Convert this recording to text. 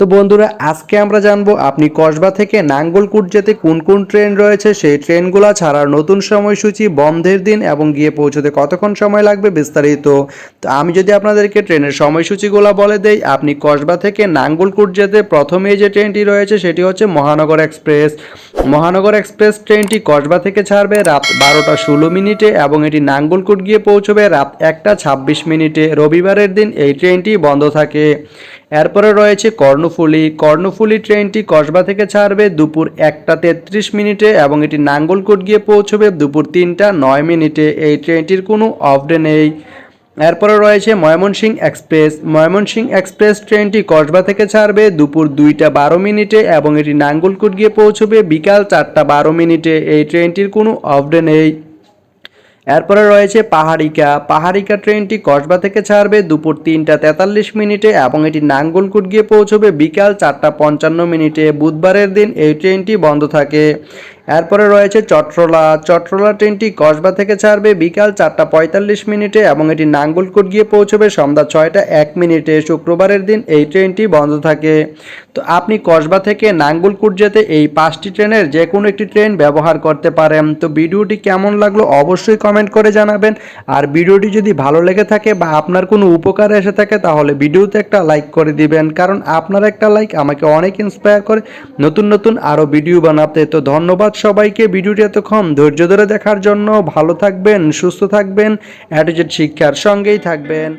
তো বন্ধুরা, আজকে আমরা জানব আপনি কসবা থেকে নাঙ্গলকুট যেতে কোন কোন ট্রেন রয়েছে? সেই ট্রেনগুলো ছাড়ার নতুন সময়সূচি, বন্ধের দিন এবং গিয়ে পৌঁছতে কতক্ষণ সময় লাগবে বিস্তারিত? তো আমি যদি আপনাদেরকে ট্রেনের সময়সূচিগুলো বলে দেই, আপনি কসবা থেকে নাঙ্গলকুট যেতে প্রথমেই যে ট্রেনটি রয়েছে সেটি হচ্ছে মহানগর এক্সপ্রেস। মহানগর এক্সপ্রেস ট্রেনটি কসবা থেকে ছাড়বে রাত বারোটা ষোলো মিনিটে এবং এটি নাঙ্গলকুট গিয়ে পৌঁছবে রাত একটা ছাব্বিশ মিনিটে। রবিবারের দিন এই ট্রেনটি বন্ধ থাকে। এরপরে রয়েছে কর্ণফুলি। কর্ণফুলি ট্রেনটি কসবা থেকে ছাড়বে দুপুর একটা তেত্রিশ মিনিটে এবং এটি নাঙ্গলকোট গিয়ে পৌঁছবে দুপুর তিনটা নয় মিনিটে। এই ট্রেনটির কোনো অফ ডে নেই। এরপরে রয়েছে ময়মনসিংহ এক্সপ্রেস। ময়মনসিংহ এক্সপ্রেস ট্রেনটি কসবা থেকে ছাড়বে দুপুর দুইটা বারো মিনিটে এবং এটি নাঙ্গলকোট গিয়ে পৌঁছবে বিকাল চারটা বারো মিনিটে। এই ট্রেনটির কোনো অফ ডে নেই। এরপরে রয়েছে পাহাড়িকা। পাহাড়িকা ট্রেনটি কসবা থেকে ছাড়বে দুপুর তিনটা তেতাল্লিশ মিনিটে এবং এটি নাঙ্গলকুট গিয়ে পৌঁছবে বিকাল চারটা পঞ্চান্ন মিনিটে। বুধবারের দিন এই ট্রেনটি বন্ধ থাকে। এরপরে রয়েছে চট্রলা। চট্রলা ট্রেনটি কসবা থেকে ছাড়বে বিকাল চারটা পঁয়তাল্লিশ মিনিটে এবং এটি নাঙ্গলকোট গিয়ে পৌঁছবে সন্ধ্যা ছয়টা এক মিনিটে। শুক্রবারের দিন এই ট্রেনটি বন্ধ থাকে। তো আপনি কসবা থেকে নাঙ্গলকোট যেতে এই পাঁচটি ট্রেনের যে কোনো একটি ট্রেন ব্যবহার করতে পারেন। তো ভিডিওটি কেমন লাগল অবশ্যই কমেন্ট করে জানাবেন। আর ভিডিওটি যদি ভালো লেগে থাকে বা আপনার কোনো উপকার এসে থাকে তাহলে ভিডিওতে একটা লাইক করে দিবেন। কারণ আপনার একটা লাইক আমাকে অনেক ইন্সপায়ার করে নতুন নতুন আরও ভিডিও বানাতে। তো ধন্যবাদ সবাইকে ভিডিওটি এতক্ষণ ধৈর্য ধরে দেখার জন্য ভালো থাকবেন, সুস্থ থাকবেন অ্যাটোজেট শিক্ষার সঙ্গেই থাকবেন।